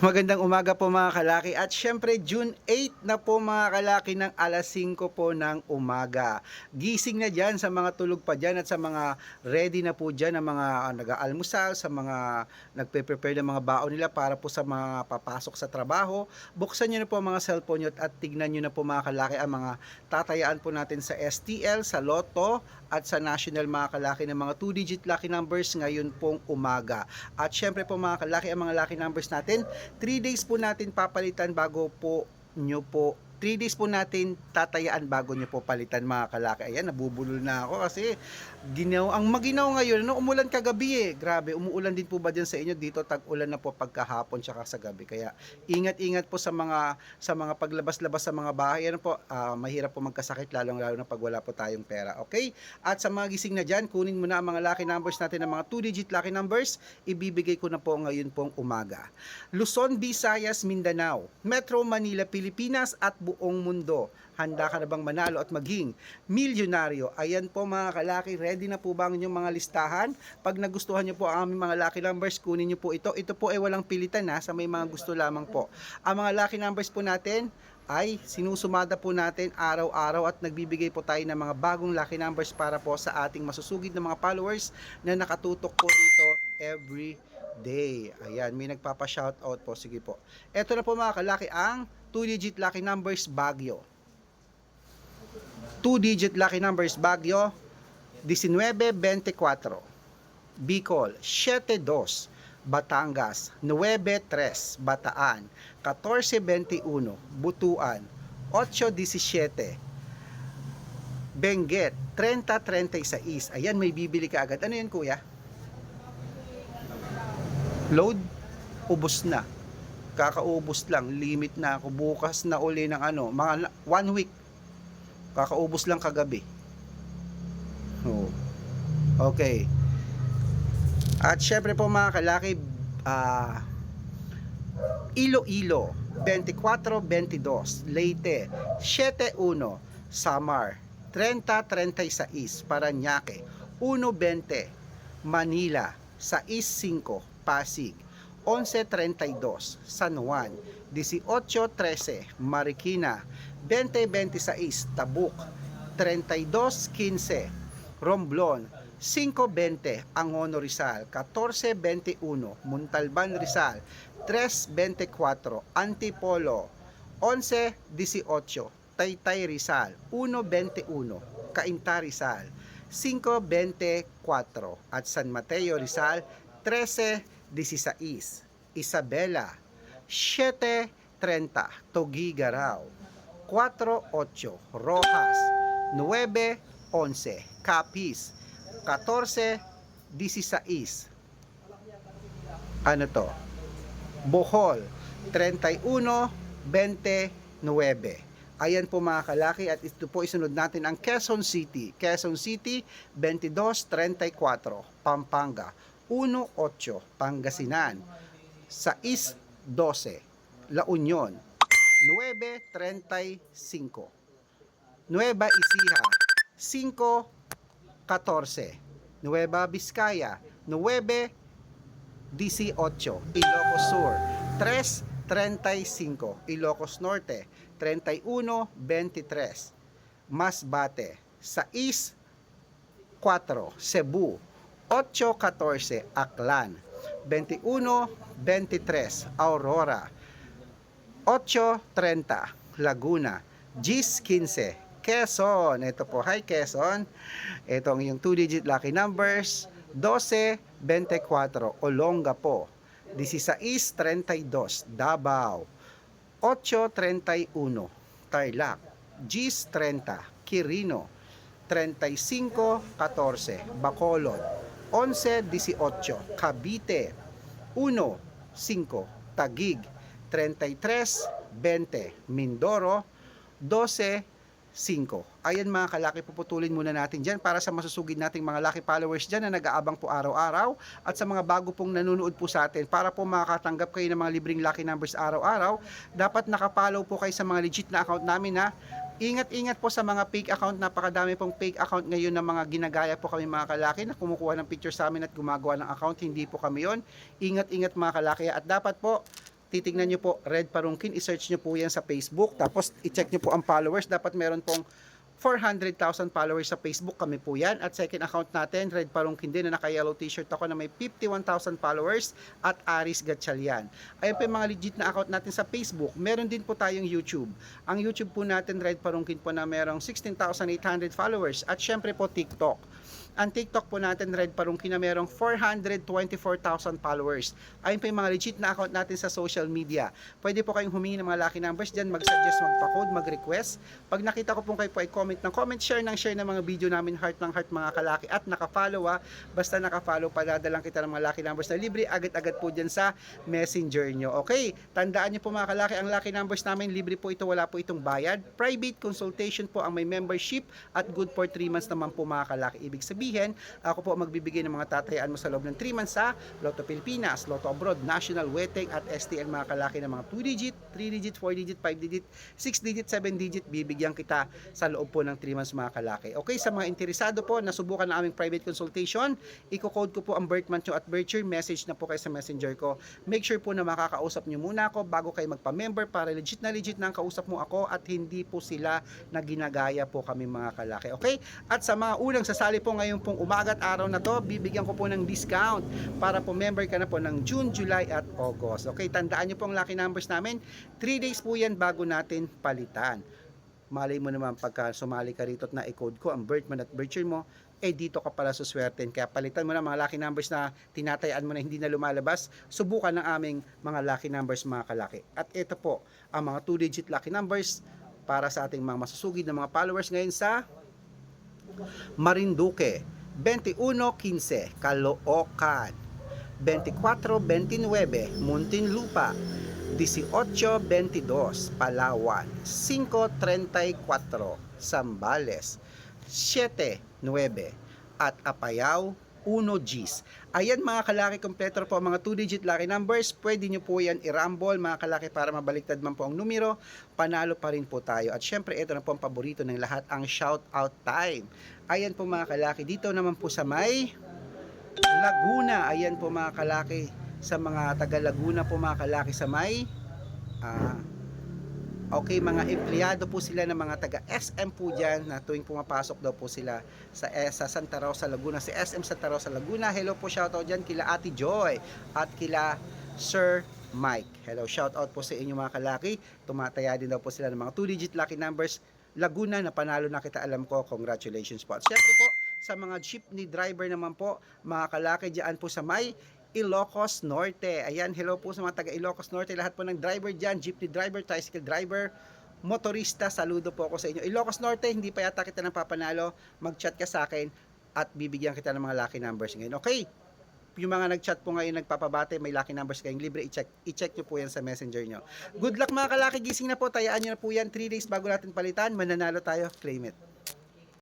Magandang umaga po mga kalaki at syempre June 8 na po mga kalaki ng alas 5 po ng umaga. Gising na dyan sa mga tulog pa dyan at sa mga ready na po dyan ng mga ah, nag-aalmusal, sa mga nagpe-prepare ng mga baon nila para po sa mga papasok sa trabaho. Buksan nyo na po mga cellphone nyo at tignan nyo na po mga kalaki ang mga tatayaan po natin sa STL, sa Lotto at sa National mga kalaki ng mga 2-digit lucky numbers ngayon pong umaga. At syempre po mga kalaki ang mga lucky numbers natin 3 days po natin papalitan bago po nyo po 3 days po natin tatayaan bago nyo po palitan mga kalaki. Ayan, nabubulol na ako kasi ginaw, ang maginaw ngayon, no, umulan kagabi eh. Grabe, umuulan din po ba dyan sa inyo? Dito tag-ulan na po pagkahapon tsaka sa gabi. Kaya ingat-ingat po sa mga sa mga paglabas-labas sa mga bahay. Ano po, ah, mahirap po magkasakit lalong-lalo na pag wala po tayong pera. Okay? At sa mga gising na dyan, kunin mo na ang mga lucky numbers natin, ang mga 2-digit lucky numbers. Ibibigay ko na po ngayon pong umaga. Luzon, Visayas, Mindanao, Metro Manila, Pilipinas at buong mundo. Handa ka na bang manalo at maging milyonaryo? Ayan po mga kalaki, ready na po ba ang inyong mga listahan? Pag nagustuhan nyo po ang aming mga lucky numbers, kunin nyo po ito. Ito po ay walang pilitan ha, sa may mga gusto lamang po. Ang mga lucky numbers po natin ay sinusumada po natin araw-araw at nagbibigay po tayo ng mga bagong lucky numbers para po sa ating masusugid na mga followers na nakatutok po rito every day. Ayan, may nagpapa-shoutout po. Sige po. Ito na po mga kalaki ang 2-digit lucky numbers Baguio. 2-digit lucky numbers Baguio 1924. Bicol 72. Batangas 93. Bataan 1421. Butuan 817. Benguet 3036. Ayan, may bibili ka agad. Ano yan, kuya? Load? Ubus na. Kakaubos lang. Limit na ako. Bukas na uli ng ano. Mga one week. Kakaubos lang kagabi. Oh. Okay. At syempre po mga kalaki, ah, Iloilo, 24-22, Leyte, 7-1, Samar, 30-36, Paranaque, 1-20, Manila, 6-5, Pasig, 11-32, San Juan, 18-13, Marikina, 20-26, Tabuk, 32-15, Romblon, 5.20 Angono Rizal, 14.21 Montalban Rizal, 3.24 Antipolo, 11.18 Taytay Rizal, 1.21 Cainta Rizal, 5.24 at San Mateo Rizal, 13.16 Isabela, 7.30 Togigaraw, 4.8 Rojas, 9.11 Capiz, 14.16 ano to? Bohol 31.29 Ayan po mga kalaki at ito po isunod natin ang Quezon City. Quezon City 22.34 Pampanga 1.8 Pangasinan. 6.12 La Union. 9.35 Nueva Ecija 5.14 Nueva Vizcaya 9.18 Ilocos Sur. 3.35 Ilocos Norte. 31.23 Masbate. 6.4 Cebu 8.14 Aklan. 21.23 Aurora. 8.30 Laguna. Gis 15 Quezon. Ito po hi Quezon. Ito ang iyong 2 digit lucky numbers. 12.24 Olongapo 16.32 Davao. 8.31 Tarlac. Gis 30 Quirino. 35.14 Bacolod 11.18 Cavite 1.5 Tagig 33.20 Mindoro 12.5 Ayan mga kalaki, puputulin muna natin dyan para sa masusugid nating mga lucky followers dyan na nag-aabang po araw-araw at sa mga bago pong nanonood po sa atin. Para po makakatanggap kayo ng mga libreng lucky numbers araw-araw dapat nakapollow po kayo sa mga legit na account namin ha Ingat-ingat po sa mga fake account, napakadami pong fake account ngayon ng mga ginagaya po kami mga kalaki na kumukuha ng picture sa amin at gumagawa ng account, hindi po kami yon. Ingat-ingat mga kalaki. At dapat po titignan nyo po, Red Parungkin, i-search nyo po yan sa Facebook, tapos i-check nyo po ang followers, dapat meron pong 400,000 followers sa Facebook, kami po yan. At second account natin, Red Parungkin din, na naka-yellow t-shirt ako na may 51,000 followers at Aris Gatchalian. Ayun po yung mga legit na account natin sa Facebook. Meron din po tayong YouTube. Ang YouTube po natin, Red Parungkin po na merong 16,800 followers. At syempre po TikTok. Ang TikTok po natin, Red Parungkin, na merong 424,000 followers. Ayun po yung mga legit na account natin sa social media. Pwede po kayong humingi ng mga lucky numbers dyan, mag-suggest, magpa-code, mag-request. Pag nakita ko po kayo po ay comment ng comment, share ng share ng mga video namin, heart ng heart mga kalaki at naka-follow ha. Basta naka-follow, padadalang kita ng mga lucky numbers na libre, agad-agad po dyan sa messenger nyo. Okay, tandaan nyo po mga kalaki, ang lucky numbers namin, libre po ito, wala po itong bayad. Private consultation po ang may membership at good for 3 months naman po mga kalaki. Ibig sabihin, ako po magbibigay ng mga tatayaan mo sa loob ng 3 months sa Lotto Pilipinas, Lotto Abroad, National Weteng at STL mga kalaki ng mga 2 digit, 3 digit, 4 digit, 5 digit, 6 digit, 7 digit, bibigyan kita sa loob po ng 3 months mga kalaki. Okay, sa mga interesado po, nasubukan na aming private consultation, i-code ko po ang birth month nyo at birth year, message na po kayo sa messenger ko. Make sure po na makakausap nyo muna ako bago kayo magpa-member para legit na legit na ang kausap mo ako at hindi po sila na ginagaya po kami mga kalaki. Okay? At sa mga unang sasali po ngayon pong umaga at araw na to, bibigyan ko po ng discount para po member ka na po ng June, July at August. Okay, tandaan nyo po ang lucky numbers namin. 3 days po yan bago natin palitan. Malay mo naman pagka sumali ka rito at na-code ko ang birth month at birth year mo, eh dito ka pala suswerten. Kaya palitan mo na mga lucky numbers na tinatayaan mo na hindi na lumalabas. Subukan ng aming mga lucky numbers mga kalaki. At ito po, ang mga 2-digit lucky numbers para sa ating mga masusugid na mga followers ngayon sa Marinduque, 21-15, Caloocan, 24-29, Muntinlupa, 18-22, Palawan, 5-34, Zambales, 7-9, at Apayao, 1 Gs. Ayan mga kalaki kompleto po ang mga 2-digit lucky numbers. Pwede nyo po yan i-rumble mga kalaki para mabaliktad man po ang numero. Panalo pa rin po tayo. At syempre ito na po ang paborito ng lahat, ang shout out time. Ayan po mga kalaki. Dito naman po sa may Laguna. Ayan po mga kalaki. Sa mga taga Laguna po mga kalaki sa may ah, Okay, mga empleyado po sila ng mga taga SM po dyan na tuwing pumapasok daw po sila sa, eh, sa Santa Rosa, Laguna. Si SM Santa Rosa, Laguna. Hello po, shoutout dyan kila Ate Joy at kila Sir Mike. Hello, shoutout po sa inyo mga kalaki. Tumataya din daw po sila ng mga 2-digit lucky numbers. Laguna na panalo na kita alam ko. Congratulations po. At syempre po, sa mga jeepney driver naman po, mga kalaki dyan po sa may Ilocos Norte. Ayan, hello po sa mga taga Ilocos Norte. Lahat po ng driver dyan, jeepney driver, tricycle driver, motorista, saludo po ako sa inyo. Ilocos Norte, hindi pa yata kita nang papanalo. Mag-chat ka sa akin at bibigyan kita ng mga lucky numbers ngayon. Okay? Yung mga nag-chat po ngayon, nagpapabate, may lucky numbers kayong libre, i-check, i-check nyo po yan sa messenger nyo. Good luck mga kalaki, gising na po, tayaan nyo na po yan, 3 days bago natin palitan, mananalo tayo, claim it.